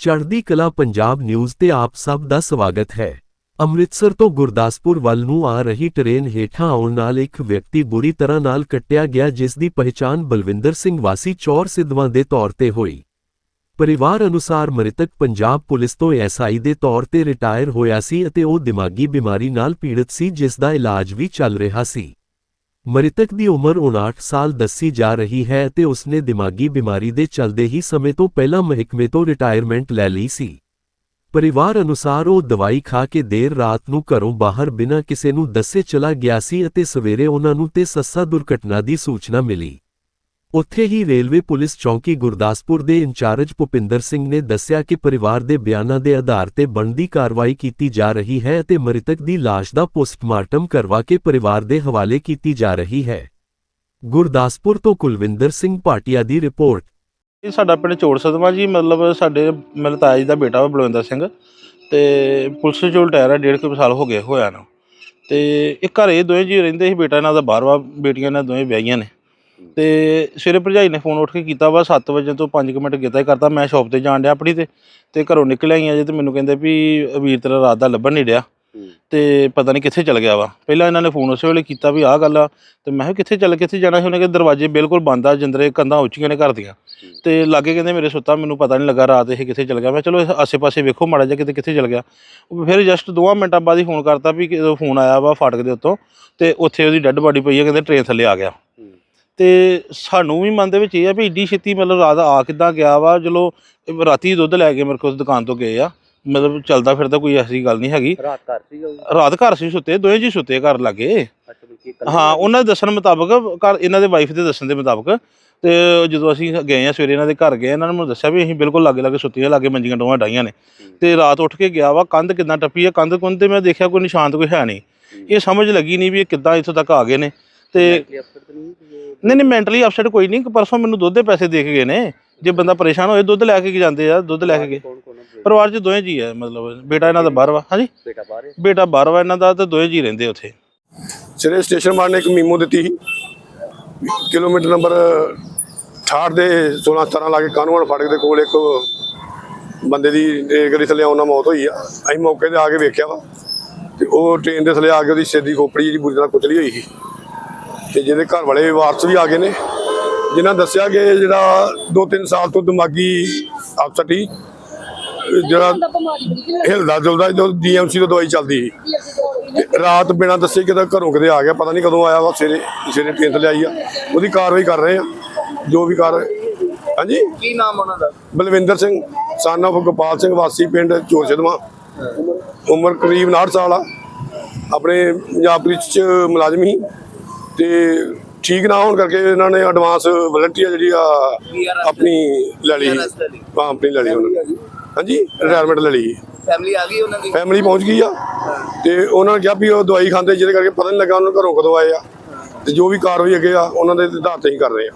ਚੜ੍ਹਦੀ ਕਲਾ ਪੰਜਾਬ ਨਿਊਜ਼ ਤੇ ਆਪ ਸਭ ਦਾ ਸਵਾਗਤ ਹੈ। ਅੰਮ੍ਰਿਤਸਰ ਤੋਂ ਗੁਰਦਾਸਪੁਰ ਵੱਲ ਨੂੰ ਆ ਰਹੀ ਟ੍ਰੇਨ ਹੇਠਾਂ ਆਉਣ ਨਾਲ ਇੱਕ ਵਿਅਕਤੀ ਬੁਰੀ ਤਰ੍ਹਾਂ ਨਾਲ ਕੱਟਿਆ ਗਿਆ, ਜਿਸ ਦੀ ਪਹਿਚਾਣ ਬਲਵਿੰਦਰ ਸਿੰਘ ਵਾਸੀ ਚੌਰ ਸਿੱਧਵਾਂ ਦੇ ਤੌਰ ਤੇ ਹੋਈ। ਪਰਿਵਾਰ ਅਨੁਸਾਰ ਮ੍ਰਿਤਕ ਪੰਜਾਬ ਪੁਲਿਸ ਤੋਂ ਐਸਆਈ ਦੇ ਤੌਰ ਤੇ ਰਿਟਾਇਰ ਹੋਇਆ ਸੀ ਅਤੇ ਉਹ ਦਿਮਾਗੀ ਬਿਮਾਰੀ ਨਾਲ ਪੀੜਤ ਸੀ, ਜਿਸ ਦਾ ਇਲਾਜ ਵੀ ਚੱਲ ਰਿਹਾ ਸੀ। ਮ੍ਰਿਤਕ ਦੀ ਉਮਰ 59 ਸਾਲ ਦੱਸੀ ਜਾ ਰਹੀ ਹੈ ਅਤੇ ਉਸਨੇ ਦਿਮਾਗੀ ਬਿਮਾਰੀ ਦੇ ਚਲਦੇ ਹੀ ਸਮੇਂ ਤੋਂ ਪਹਿਲਾਂ ਮਹਿਕਮੇ ਤੋਂ ਰਿਟਾਇਰਮੈਂਟ ਲੈ ਲਈ ਸੀ। ਪਰਿਵਾਰ ਅਨੁਸਾਰ ਉਹ ਦਵਾਈ ਖਾ ਕੇ ਦੇਰ ਰਾਤ ਨੂੰ ਘਰੋਂ ਬਾਹਰ ਬਿਨਾਂ ਕਿਸੇ ਨੂੰ ਦੱਸੇ ਚਲਾ ਗਿਆ ਸੀ ਅਤੇ ਸਵੇਰੇ ਉਹਨਾਂ ਨੂੰ ਤੇ ਸੱਸਾ ਦੁਰਘਟਨਾ ਦੀ ਸੂਚਨਾ ਮਿਲੀ। ਉੱਥੇ ਹੀ ਰੇਲਵੇ ਪੁਲਿਸ ਚੌਂਕੀ ਗੁਰਦਾਸਪੁਰ ਦੇ ਇੰਚਾਰਜ ਭੁਪਿੰਦਰ ਸਿੰਘ ਨੇ ਦੱਸਿਆ ਕਿ ਪਰਿਵਾਰ ਦੇ ਬਿਆਨਾਂ ਦੇ ਆਧਾਰ ਤੇ ਬਣਦੀ ਕਾਰਵਾਈ ਕੀਤੀ ਜਾ ਰਹੀ ਹੈ ਅਤੇ ਮ੍ਰਿਤਕ ਦੀ ਲਾਸ਼ ਦਾ ਪੋਸਟਮਾਰਟਮ ਕਰਵਾ ਕੇ ਪਰਿਵਾਰ ਦੇ ਹਵਾਲੇ ਕੀਤੀ ਜਾ ਰਹੀ ਹੈ। ਗੁਰਦਾਸਪੁਰ ਤੋਂ ਕੁਲਵਿੰਦਰ ਸਿੰਘ ਭਾਟੀਆ ਦੀ ਰਿਪੋਰਟ। ਇਹ ਸਾਡਾ ਪਿੰਡ ਚੋੜ ਸਦਮਾ ਜੀ, ਮਤਲਬ ਸਾਡੇ ਮੇਰੇ ਤਾਇਆ ਜੀ ਦਾ ਬੇਟਾ ਵਾ ਬਲਵਿੰਦਰ ਸਿੰਘ ਤੇ ਪੁਲਿਸ ਚੋਂ ਰਿਟਾਇਰ ਆ, ਡੇਢ ਕੁ ਸਾਲ ਹੋ ਗਏ ਹੋਇਆ ਨਾ। ਤੇ ਇਹ ਘਰੇ ਦੋਵੇਂ ਜੀ ਰਹਿੰਦੇ ਸੀ, ਬੇਟਾ ਇਹਨਾਂ ਦਾ ਬਾਹਰ ਵਾ ਬੇਟੀਆਂ ਇਹਨਾਂ ਦੋਵੇਂ ਵਿਆਹੀਆਂ ਨੇ। ਤੇ ਸਵੇਰੇ ਭਰਜਾਈ ਨੇ ਫੋਨ ਉੱਠ ਕੇ ਕੀਤਾ ਵਾ 7 ਵਜੇ ਤੋਂ 5 ਮਿੰਟ ਕੀਤਾ ਹੀ ਕਰਤਾ ਮੈਂ ਸ਼ਾਪ ਤੇ ਜਾਣ ਡਿਆ ਆਪਣੀ ਤੇ ਤੇ ਘਰੋਂ ਨਿਕਲ ਆਈਆਂ ਜੇ ਤੇ ਮੈਨੂੰ ਕਹਿੰਦੇ ਵੀ ਵੀਰ ਤੇਰਾ ਰਾਤ ਦਾ ਲੱਭਣ ਨਹੀਂ ਡਿਆ। ਤੇ ਪਤਾ ਨਹੀਂ ਕਿੱਥੇ ਚਲ ਗਿਆ ਵਾ। ਪਹਿਲਾਂ ਇਹਨਾਂ ਨੇ ਫੋਨ ਉਸੇ ਵੇਲੇ ਕੀਤਾ ਵੀ ਆਹ ਗੱਲ ਆ ਤੇ ਮੈਂ ਕਿਹਾ ਕਿੱਥੇ ਚੱਲ ਕਿੱਥੇ ਜਾਣਾ ਸੀ? ਉਹਨੇ ਕਿ ਦਰਵਾਜ਼ੇ ਬਿਲਕੁਲ ਬੰਦ ਆ ਜਿੰਦਰੇ ਕੰਧਾਂ ਉੱਚੀਆਂ ਨੇ ਘਰ ਦੀਆਂ। ਤੇ ਲਾਗੇ ਕਹਿੰਦੇ ਮੇਰੇ ਸੁੱਤਾ ਮੈਨੂੰ ਪਤਾ ਨਹੀਂ ਲੱਗਾ ਰਾਤ ਇਹ ਕਿੱਥੇ ਚਲ ਗਿਆ। ਮੈਂ ਚਲੋ ਆਸੇ-ਪਾਸੇ ਵੇਖੋ ਮਾੜਾ ਜਿਹਾ ਕਿਤੇ ਕਿੱਥੇ ਚਲ ਗਿਆ। ਉਹ ਫਿਰ ਜਸਟ ਦੋਵਾਂ ਮਿੰਟਾਂ ਬਾਅਦ ਹੀ ਫੋਨ ਕਰਤਾ ਵੀ ਫੋਨ ਆਇਆ ਵਾ ਫਾਟਕ ਦੇ ਉੱਤੋਂ ਤੇ ਉੱਥੇ ਉਹਦੀ ਡੈੱਡ ਬਾਡੀ ਪਈ ਹੈ ਕਹਿੰਦੇ ਟ੍ਰੇਨ ਥੱਲੇ ਆ ਗਿਆ। ਤੇ ਸਾਨੂੰ ਵੀ ਮਨ ਦੇ ਵਿੱਚ ਇਹ ਆ ਵੀ ਏਡੀ ਛੇਤੀ ਮਤਲਬ ਰਾਤ ਆ ਕਿੱਦਾਂ ਗਿਆ ਵਾ ਚਲੋ ਰਾਤੀ ਦੁੱਧ ਲੈ ਕੇ ਮੇਰੇ ਕੋਲ ਦੁਕਾਨ ਤੋਂ ਗਏ ਆ। ਮਤਲਬ ਚੱਲਦਾ ਫਿਰਦਾ ਕੋਈ ਐਸੀ ਗੱਲ ਨਹੀਂ ਹੈਗੀ। ਰਾਤ ਘਰ ਰਾਤ ਸੀ ਸੁੱਤੇ ਦੋਵੇਂ ਜੀ ਸੁੱਤੇ ਘਰ ਲੱਗੇ। ਹਾਂ? ਉਹਨਾਂ ਦੇ ਦੱਸਣ ਮੁਤਾਬਕ ਘਰ ਇਹਨਾਂ ਦੇ ਵਾਈਫ ਦੇ ਦੱਸਣ ਦੇ ਮੁਤਾਬਕ ਤੇ ਜਦੋਂ ਅਸੀਂ ਗਏ ਆ ਸਵੇਰੇ ਇਹਨਾਂ ਦੇ ਘਰ ਗਏ ਇਹਨਾਂ ਨੇ ਮੈਨੂੰ ਦੱਸਿਆ ਵੀ ਅਸੀਂ ਬਿਲਕੁਲ ਲਾਗੇ ਲਾਗੇ ਸੁੱਤੀਆਂ ਲਾਗੇ ਮੰਜੀਆਂ ਡੋਵਾਂ ਡਾਈਆਂ ਨੇ। ਤੇ ਰਾਤ ਉੱਠ ਕੇ ਗਿਆ ਵਾ ਕੰਧ ਕਿੱਦਾਂ ਟੱਪੀ ਆ ਕੰਧ ਕੁੰਧ ਤੇ ਮੈਂ ਦੇਖਿਆ ਕੋਈ ਨਿਸ਼ਾਨ ਤਾਂ ਕੋਈ ਹੈ ਨਹੀਂ। ਇਹ ਸਮਝ ਲੱਗੀ ਨਹੀਂ ਵੀ ਇਹ ਕਿੱਦਾਂ ਇੱਥੋਂ ਤੱਕ ਆ ਗਏ ਨੇ। ਤੇ ਨਹੀਂ ਨਹੀਂ ਮੈਂਟਲੀ ਅਪਸੈਟ ਕੋਈ ਨਹੀਂ ਪਰਸੋਂ ਮੈਨੂੰ ਦੁੱਧ ਦੇ ਪੈਸੇ ਦੇ ਕੇ ਗਏ ਨੇ। ਜੇ ਬੰਦਾ ਪਰੇਸ਼ਾਨ ਹੋਏ ਦੁੱਧ ਲੈ ਕੇ ਜਾਂਦੇ ਆ? ਦੁੱਧ ਲੈ ਕੇ ਗਏ? ਪਰਿਵਾਰ 'ਚ? ਦੋਵੇਂ ਜੀ ਆ ਮਤਲਬ ਬੇਟਾ ਇਹਨਾਂ ਦਾ ਬਾਹਰ ਵਾ ਹਾਂਜੀ? ਬੇਟਾ ਬਾਹਰ ਹੈ? ਬੇਟਾ ਬਾਹਰ ਵਾ ਇਹਨਾਂ ਦਾ ਤੇ ਦੋਵੇਂ ਜੀ ਰਹਿੰਦੇ ਉੱਥੇ। ਸਵੇਰੇ ਸਟੇਸ਼ਨ ਮਾਰ ਨੇ ਇੱਕ ਮੀਮੋ ਦਿੱਤੀ ਸੀ। ਕਿਲੋਮੀਟਰ ਨੰਬਰ 68 ਦੇ 16 17 ਲਾ ਕੇ ਕਾਨੂੰਨ ਫਾਟਕ ਦੇ ਕੋਲ ਇੱਕ ਬੰਦੇ ਦੀ ਰੇਲ ਗੱਡੀ ਥੱਲੇ ਆਉਣ ਮੌਤ ਹੋਈ ਆ। ਅਸੀਂ ਮੌਕੇ ਤੇ ਆ ਕੇ ਵੇਖਿਆ ਵਾ। ਤੇ ਉਹ ਟ੍ਰੇਨ ਦੇ ਥੱਲੇ ਆ ਕੇ ਉਹਦੀ ਸਿਰ ਦੀ ਖੋਪੜੀ ਜਿਹੜੀ ਬੁਰੀ ਤਰ੍ਹਾਂ ਕੁਚਲੀ ਹੋਈ ਸੀ। ਤੇ ਜਿਹਦੇ ਘਰ ਵਾਲੇ ਵਾਰਸ ਵੀ ਆ ਗਏ ਨੇ। ਜਿਨ੍ਹਾਂ ਦੱਸਿਆ ਕਿ ਜਿਹੜਾ 2-3 ਸਾਲ ਤੋਂ ਦਿਮਾਗੀ ਅਪਸੈਟ ਜਿਹੜਾ ਹਿਲਦਾ ਜੁਲਦਾ ਜਦੋਂ ਡੀਐਮਸੀ ਤੋਂ ਦਵਾਈ ਚੱਲਦੀ ਸੀ। ਰਾਤ ਬਿਨਾਂ ਦੱਸੇ ਕਿਤੇ ਘਰੋਂ ਕਿਤੇ ਆ ਗਿਆ ਪਤਾ ਨਹੀਂ ਕਦੋਂ ਆਇਆ ਵਾ ਸਵੇਰੇ ਸਵੇਰੇ ਟ੍ਰੇਨ ਤੇ ਆਈ ਆ। ਉਹਦੀ ਕਾਰਵਾਈ ਕਰ ਰਹੇ ਆ ਜੋ ਵੀ ਕਰ ਹਾਂਜੀ? ਕੀ ਨਾਮ ਉਹਨਾਂ ਦਾ? ਬਲਵਿੰਦਰ ਸਿੰਘ son of ਗੋਪਾਲ ਸਿੰਘ ਵਾਸੀ ਪਿੰਡ ਚੋਰਸ਼ਦਮਾ ਉਮਰ ਕਰੀਬ 59 ਸਾਲ ਆ। ਆਪਣੇ ਪੰਜਾਬ ਪੁਲਿਸ ਚ ਮੁਲਾਜ਼ਮ ਸੀ। ਤੇ ਠੀਕ ਨਾ ਹੋਣ ਕਰਕੇ ਇਹਨਾਂ ਨੇ ਐਡਵਾਂਸ ਵਲੰਟੀਅਰ ਜਿਹੜੀ ਆ ਆਪਣੀ ਲੈ ਲਈ। ਹਾਂ ਆਪਣੀ ਲੈ ਲਈ ਉਹਨਾਂ ਨੇ। ਹਾਂਜੀ ਰਿਟਾਇਰਮੈਂਟ ਲੈ ਲਈ। ਫੈਮਿਲੀ ਆ ਗਈ ਉਹਨਾਂ ਦੀ? ਫੈਮਿਲੀ ਪਹੁੰਚ ਗਈ ਆ। ਤੇ ਉਹਨਾਂ ਨੇ ਕਿਹਾ ਵੀ ਉਹ ਦਵਾਈ ਖਾਂਦੇ ਜਿਹਦੇ ਕਰਕੇ ਪਤਾ ਨਹੀਂ ਲੱਗਾ ਉਹਨਾਂ ਨੂੰ ਘਰੋਂ ਕਦੋਂ ਆਏ ਆ। ਤੇ ਜੋ ਵੀ ਕਾਰਵਾਈ ਅੱਗੇ ਆ ਉਹਨਾਂ ਦੇ ਆਧਾਰ ਤੇ ਹੀ ਕਰ ਰਹੇ ਆ।